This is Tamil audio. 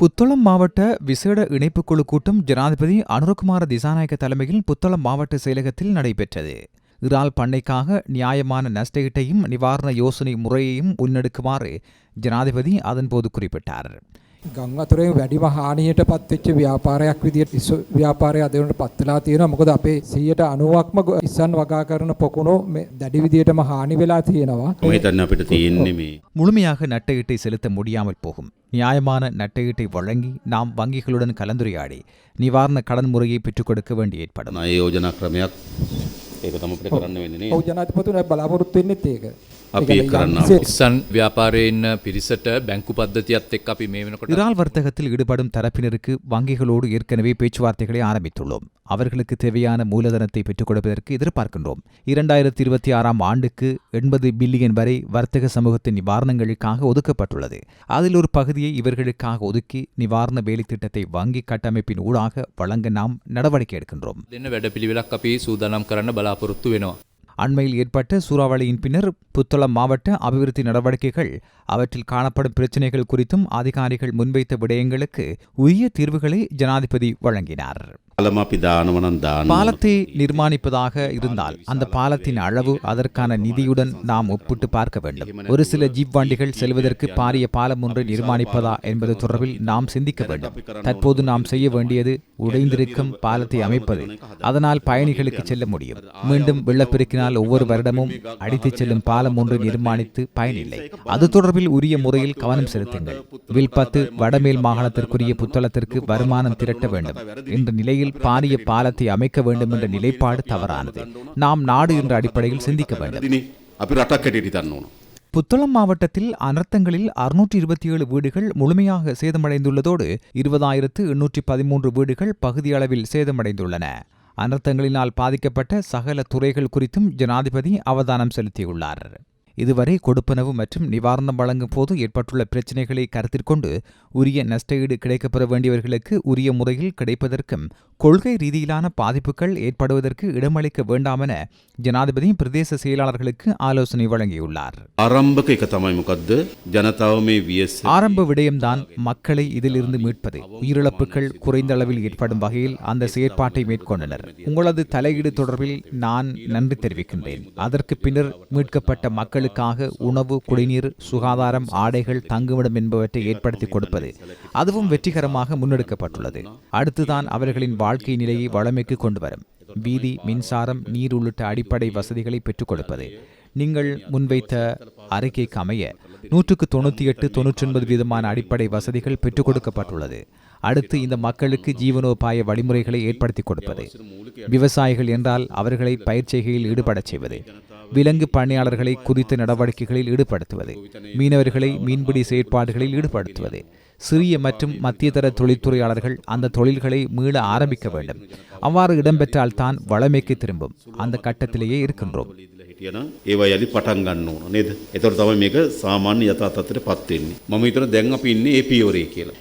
புத்தளம் மாவட்ட விசேட இணைப்புக்குழு கூட்டம் ஜனாதிபதி அனுரகுமார திசாநாயக்க தலைமையில் புத்தளம் மாவட்ட செயலகத்தில் நடைபெற்றது. இறால் பண்ணைக்காக நியாயமான நஷ்டஈட்டையும் நிவாரண யோசனை முறையையும் முன்னெடுக்குமாறு ஜனாதிபதி அதன்போது குறிப்பிட்டார். ගං අතුරේ වැඩිම හානියට පත්වෙච්ච ව්‍යාපාරයක් විදිහට ඉස්සු ව්‍යාපාරය අද වෙනට පත් වෙලා තියෙනවා මොකද අපේ 90%ක්ම ගො- ඉස්සන් වගා කරන පොකුණෝ මේ දැඩි විදිහටම හානි වෙලා තියෙනවා මම හිතන්නේ අපිට තියෙන්නේ මේ முழுமையாக நட்டஈட்டை செலுத்த முடியாமல் போகும் நியாயமான நட்டஈட்டை வழங்கி நாம் வங்கிகளுடன் கலந்துரையாடி நிவாரண கடன் முறையை பெற்றுக் கொடுக்க வேண்டி ஏற்படும் ණය යෝජනා ක්‍රමයක් ඒක තමයි අපිට කරන්න වෙන්නේ නේ. ඔව් ජනාධිපතිතුමා බලාපොරොත්තු වෙන්නෙත් ඒක අපි ඒක කරන්න යම්සේ- ඉස්සන් ව්‍යාපාරයේ ඉන්න පිරිසට බැංකු පද්ධතියත් එක් අපි මේ වෙනකොට இறால் வர்த்தகத்தில் ஈடுபடும் தரப்பினருக்கு வங்கிகளோடு ஏற்கனவே பேச்சுவார்த்தைகளை ஆரம்பித்துள்ளோம் அவர்களுக்கு தேவையான மூலதனத்தை பெற்றுக் கொடுப்பதற்கு எதிர்பார்க்கின்றோம் இரண்டாயிரத்தி இருபத்தி ஆறாம் ஆண்டுக்கு எண்பது பில்லியன் வரை வர்த்தக சமூகத்தின் நிவாரணங்களுக்காக ஒதுக்கப்பட்டுள்ளது அதில் ஒரு பகுதியை இவர்களுக்காக ஒதுக்கி நிவாரண வேலைத்திட்டத்தை வங்கி கட்டமைப்பின் ஊடாக வழங்க நாம் நடவடிக்கை எடுக்கின்றோம் දෙන්න වැඩපිළිවෙලක් අපි සූදානම් කරන්න බලාපොරොත්තු වෙනවා. அண்மையில் ஏற்பட்ட சூறாவளியின் பின்னர் புத்தளம் மாவட்ட அபிவிருத்தி நடவடிக்கைகள் அவற்றில் காணப்படும் பிரச்சினைகள் குறித்தும் அதிகாரிகள் முன்வைத்த விடயங்களுக்கு உரிய தீர்வுகளை ஜனாதிபதி வழங்கினார். பாலத்தை நிர்மாணிப்பதாக இருந்தால் அந்த பாலத்தின் அளவு அதற்கான நிதியுடன் நாம் ஒப்பிட்டு பார்க்க வேண்டும். ஒரு சில ஜீப் வண்டிகள் செல்வதற்கு பாரிய பாலம் ஒன்றை நிர்மாணிப்பதா என்பது தொடர்பில் நாம் சிந்திக்க வேண்டும். தற்போது நாம் செய்ய வேண்டியது உடைந்திருக்கும் பாலத்தை அமைப்பது. அதனால் பயணிகளுக்கு செல்ல முடியும். மீண்டும் வெள்ளப்பெருக்கினால் ஒவ்வொரு வருடமும் அடித்துச் செல்லும் பாலம் ஒன்று நிர்மாணித்து பயனில்லை. அது தொடர்பில் உரிய முறையில் கவனம் செலுத்துங்கள். வில்பத்து வடமேல் மாகாணத்திற்குரிய புத்தளத்திற்கு வருமானம் திரட்ட வேண்டும். என்ற நிலையில் பாரிய பாலத்தை அமைக்க வேண்டும் என்ற நிலைப்பாடு தவறானது. நாம் நாடு என்ற அடிப்படையில் சிந்திக்க வேண்டும். புத்தளம் மாவட்டத்தில் அனர்த்தங்களில் அறுநூற்றி இருபத்தி ஏழு வீடுகள் முழுமையாக சேதமடைந்துள்ளதோடு இருபதாயிரத்து எண்ணூற்றி பதிமூன்று வீடுகள் பகுதியளவில் சேதமடைந்துள்ளன அனர்த்தங்களினால் பாதிக்கப்பட்ட சகல துறைகள் குறித்தும் ஜனாதிபதி அவதானம் செலுத்தியுள்ளார் இதுவரை கொடுப்பனவு மற்றும் நிவாரணம் வழங்கும் போது ஏற்பட்டுள்ள பிரச்சினைகளை கருத்தில் உரிய நஷ்டஈடு கிடைக்கப்பெற வேண்டியவர்களுக்கு உரிய முறையில் கிடைப்பதற்கும் கொள்கை ரீதியிலான பாதிப்புகள் ஏற்படுவதற்கு இடமளிக்க வேண்டாம் என ஜனாதிபதி பிரதேச செயலாளர்களுக்கு ஆலோசனை வழங்கியுள்ளார். ஆரம்ப விடயம்தான் மக்களை இதிலிருந்து மீட்பது. உயிரிழப்புகள் குறைந்த அளவில் ஏற்படும் வகையில் அந்த செயற்பாட்டை மேற்கொண்டனர். உங்களது தலையீடு தொடர்பில் நான் நன்றி தெரிவிக்கின்றேன். அதற்கு பின்னர் மீட்கப்பட்ட மக்களுக்காக உணவு குடிநீர் சுகாதாரம் ஆடைகள் தங்குமிடம் என்பவற்றை ஏற்படுத்தி கொடுப்பது. அதுவும் வெற்றிகரமாக முன்னெடுக்கப்பட்டுள்ளது. அடுத்துதான் அவர்களின் வாழ் வாழ்க்கை நிலையை வளமைக்கு கொண்டு வரும் வீதி மின்சாரம் நீர் உள்ளிட்ட அடிப்படை வசதிகளை பெற்றுக் கொடுப்பது நீங்கள் முன்வைத்த அறிக்கைக்கு அமைய நூற்றுக்கு தொண்ணூற்றி எட்டு தொன்னூற்றி ஒன்பது வீதமான அடிப்படை வசதிகள் பெற்றுக் கொடுக்கப்பட்டுள்ளது அடுத்து இந்த மக்களுக்கு ஜீவனோபாய வழிமுறைகளை ஏற்படுத்தி கொடுப்பது. விவசாயிகள் என்றால் அவர்களை பயிர்ச்செய்கையில் ஈடுபடச் செய்வது. விலங்கு பணியாளர்களை குறித்த நடவடிக்கைகளில் ஈடுபடுத்துவது. மீனவர்களை மீன்பிடி செயற்பாடுகளில் ஈடுபடுத்துவது. சிறிய மற்றும் மத்தியதர தொழில்துறையாளர்கள் அந்த தொழில்களை மீள ஆரம்பிக்க வேண்டும் அவ்வாறு இடம்பெற்றால்தான் வளமைக்கு திரும்பும் அந்த கட்டத்திலேயே இருக்கின்றோம் හිටියන ඒවා යළි පටන් ගන්න ඕන නේද? එතකොට තමයි මේක සාමාන්‍ය යථා තත්ත්වයට පත් වෙන්නේ. මම හිතන දැන් අපි ඉන්නේ ඒ පියවරේ කියලා.